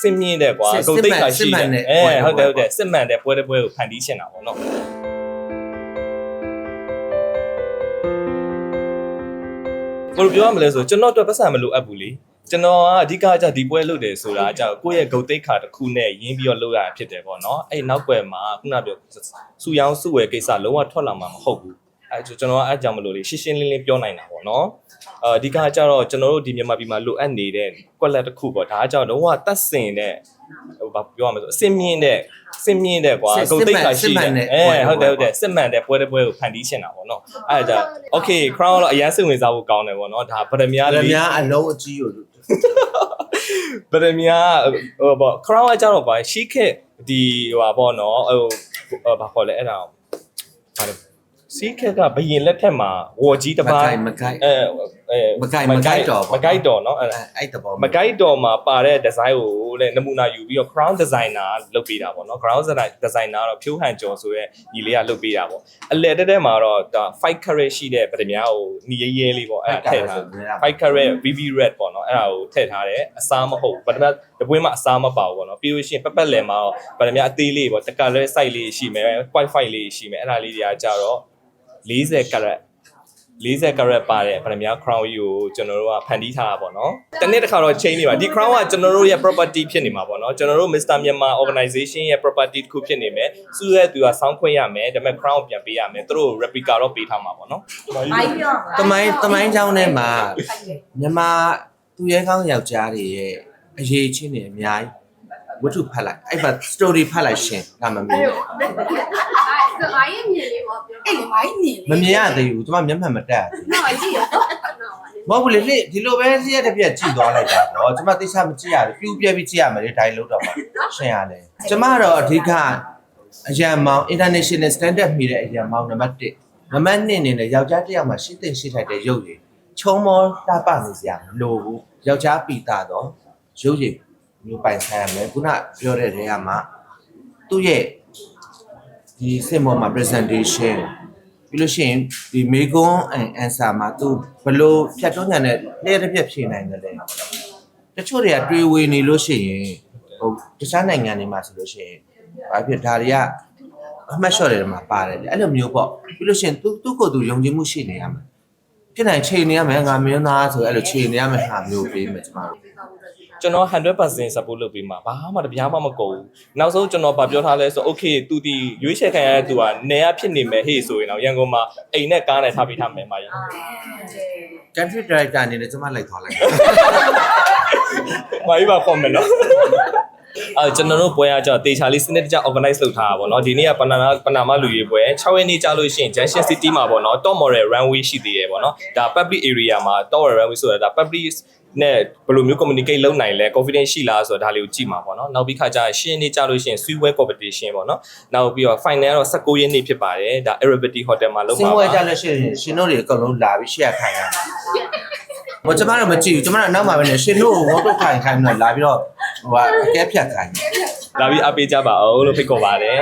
စင်မြင့်တဲ့ကွာစစ်ဂုတ်တိတ်ခါရှိစစ်မှတန်ယ်တဲ့အဲပွဲဟုတ်တယ်ဟုတ်တယ်ပွဲစစ်မှန်တဲ့ပွဲတစ်ပွဲကိုဖန်တီးချင်တာပေါ့နော်ဘယ်လိုပြောရမလဲဆိုကျွန်တော်အတွက်ပတ်စံမလိုအပ်ဘူးလေကျွန်တော်ကအဓိကကဒီပွဲလုပ်တယ်ဆိုတာကကိုယ့်ရဲ့ဂုတ်တိတ်ခါတစ်ခုနဲ့ရင်းပြီးတော့လုပ်ရတာဖြစ်တယ်ပေါ့နော်အဲ့နောက်ွယ်မှာခုနပြောစူရောင်းစုဝယ်ကိစ္စလုံးဝထွက်လာမှာမဟုတ်ဘူး အဲကျွန်တော်ကအဲ့ကြောင့်မလို့လေရှင်းရှင်းလင်းလင်းပြောနိုင်တာပေါ့နော်အအဓိကကကြတော့ကျွန်တော်တို့ဒီမြန်မာပြည်မှာလိုအပ်နေတဲ့ကွက်လက်တစ်ခုပေါ့ဒါကကြောင့်လုံးဝတတ်စင်တဲ့ဟိုဘာပြောရမလဲဆိုအစင်မြင့်တဲ့စင်မြင့်တဲ့ကွာစစ်ဂုတ်တိတ်ခါစစ်ရှိမှတန်ယ်တဲ့အဲပွဲတစ်ပွဲဟုတ်တယ်ဟုတ်တယ်စစ်မှန်တဲ့ပွဲတစ်ပွဲကိုဖန်တီးချင်တာပေါ့နော်အဲ့ဒါကြောင့် okay crown တော့အရင်စိတ်ဝင်စားဖို့ကောင်းတယ်ပေါ့နော်ဒါဗရမအဲ့လေးဒါများအလုံးအကြီးကိုဗရမယာဟိုပေါ့ crown ကကြတော့ကွာရှိခဲ့ဒီဟိုပါပေါ့နော်ဟိုဘာခေါ်လဲအဲ့ဒါဘာလဲ စီးခက်ကဘယင်လက်ထက်မှာဝေါ်ကြီးတစ်ပါး မကိုက်မကိုက် အဲအဲ မကိုက်မကိုက်တော်ပေါ့ မကိုက်တော်เนาะ အဲ့အဲ့တဘော မကိုက်တော်မှာပါတဲ့ design ကိုလည်းနမူနာယူပြီးတော့ crown designer လုပ်ပေးတာပေါ့เนาะ crown designer ကတော့ဖြိုးဟန်ကျော်ဆိုရဲညီလေးကလုပ်ပေးတာပေါ့အလဲတက်တက်မှာတော့ဒါ5 carat ရှိတဲ့ဗရမယာကိုညီရဲရဲလေးပေါ့အဲ့ဒါထည့်ထား 5 carat VV red ပေါ့နော်အဲ့ဒါကိုထည့်ထားတယ်အစားမဟုတ်ဘူးဗဒမတပွေးမှာအစားမပါဘူးပေါ့နော်ပြီးလို့ရှိရင်ပက်ပက်လယ်မှာတော့ဗဒမအသေးလေးပေါ့တကလဲ site လေးရှိမယ် point 5လေးရှိမယ်အဲ့ဒါလေးတွေကကြတော့ 40 carat 40 carat ပါတဲ့ဗရမယာ crown ကြီးကိုကျွန်တော်တို့ကဖန်တီးထားတာပေါ့နော်။တနေ့တစ်ခါတော့ change နေပါဒီ crown ကကျွန်တော်တို့ရဲ့ property ဖြစ်နေမှာပေါ့နော်။ကျွန်တော်တို့ Mr. Myanmar organization ရဲ့ property တစ်ခုဖြစ်နေမယ်။စုရဲသူကစောင်းခွင့်ရမယ်။ဒါပေမဲ့ crown ကိုပြန်ပေးရမယ်။သူတို့ replica တော့ပေးထားမှာပေါ့နော်။မိုင်းပြောတမိုင်းတမိုင်းချောင်းထဲမှာမြန်မာသူရဲကောင်းယောက်ျားတွေရဲ့အရေးချင်းတွေအများကြီးဝတ္ထုဖတ်လိုက်အဲ့မှာ story ဖတ်လိုက်ရှင်ဒါမှမင်း အဲ့ဒါဘာကြီးမြင်လေးပေါ့ပြောအဲ့လေဘာကြီးမြင်မမြင်ရသေးဘူးသူကမျက်မှန်မတက်ဘူးတော့ကြည့်ရတော့မဟုတ်ဘူးလေလေဒီလိုပဲလျှက်တစ်ပြက်ကြည့်သွားလိုက်တာတော့ကျွန်မသိချမကြည့်ရဘူးပြူပြက်ပြီးကြည့်ရမယ်လေဒိုင်လို့တော့မှရှင်းရလဲကျွန်မတော့အဓိကအရန်မောင် international standard မီတဲ့အရန်မောင်နံပါတ်1နံပါတ်2အနေနဲ့ယောက်ျားတစ်ယောက်မှာရှိတဲ့ရှိထိုက်တဲ့ရုပ်ရည်ချုံမောတာပနေစရာမလိုဘူးယောက်ျားပီတာတော့ရုပ်ရည်မျိုးပိုင်ဆိုင်ရမယ်ခုနပြောတဲ့နေရာမှာသူ့ရဲ့ ဒီစင်မောမှာ presentation ပြီးလို့ရှိရင်ဒီမေကွန်းအန်အန်ဆာမှာသူဘလို့ဖြတ်တွန်းညာနဲ့လျှက်တစ်ပြက်ဖြေနိုင်တယ်လေတချို့တွေကတွေးဝေနေလို့ရှိရင်ဟိုတခြားနိုင်ငံတွေမှာဆိုလို့ရှိရင်ဘာဖြစ်ဒါတွေကအမှတ်လျှော့တယ်မှာပါတယ်လေအဲ့လိုမျိုးပေါ့ပြီးလို့ရှိရင်သူသူ့ကိုယ်သူယုံကြည်မှုရှိနေရမှာဖြစ်နိုင်ချိန်နေရမယ်ငါမင်းသားဆိုအဲ့လိုချိန်နေရမယ်ဟာမျိုးပေးမယ်ကျမတို့ ကျွန်တော်100% support လုပ်ပေးမှာဘာမှတပြားမှမကုန်ဘူးနောက်ဆုံးကျွန်တော်ဗာပြောထားလဲဆို okay သူဒီရွေးချယ်ခံရတဲ့သူကနေရဖြစ်နေမယ်ဟေ့ဆိုရင်တော့ရန်ကုန်မှာအိမ်နဲ့ကားနဲ့ထားပေးထားမယ်မာကြီး country director အနေနဲ့ကျမလိုက်သွားလိုက်မာကြီးပါခေါ်မယ်နော်အဲကျွန်တော်တို့ပွဲကကြောတေချာလေးစနစ်တကျ organize လုပ်ထားတာပေါ့နော်ဒီနေ့ကပနာပနာမလူရေးပွဲ6ရက်နေ့ကြာလို့ရှိရင် Junction City မှာပေါ့နော် Top Model Runway ရှိသေးတယ်ပေါ့နော်ဒါ public area မှာ Top Model Runway ဆိုတာဒါ public နဲ့ဘယ်လိုမျိုး communicate လုပ်နိုင်လဲ confidence ရှိလားဆိုတော့ဒါလေးကိုကြည့်မှာပေါ့နော်နောက်ပြီးခါကျရှင်းနေကြလို့ရှိရင် sweet wear competition ပေါ့နော်နောက်ပြီးတော့ final ကတော့19ရက်နေ့ဖြစ်ပါတယ်ဒါ Arabic Hotel မှာလုပ်စင်မှာဝဲပါကြလို့ရှိရင်ရှင်တို့တွေအကုန်လုံးလာပြီး share ခိုင်းရမယ်ဘာကျမတို့မကြည့်ဘူးကျမတို့နောက်မှာပဲနေရှင်တို့ကိုဝတ်တော့ခိုင်းခိုင်းပြီးတော့လာပြီးတော့ဟိုကအကဲဖြတ်ခိုင်းတယ်လာပြီးအပေးကြပါအောင်လို့ဖိတ်ခေါ်ပါတယ်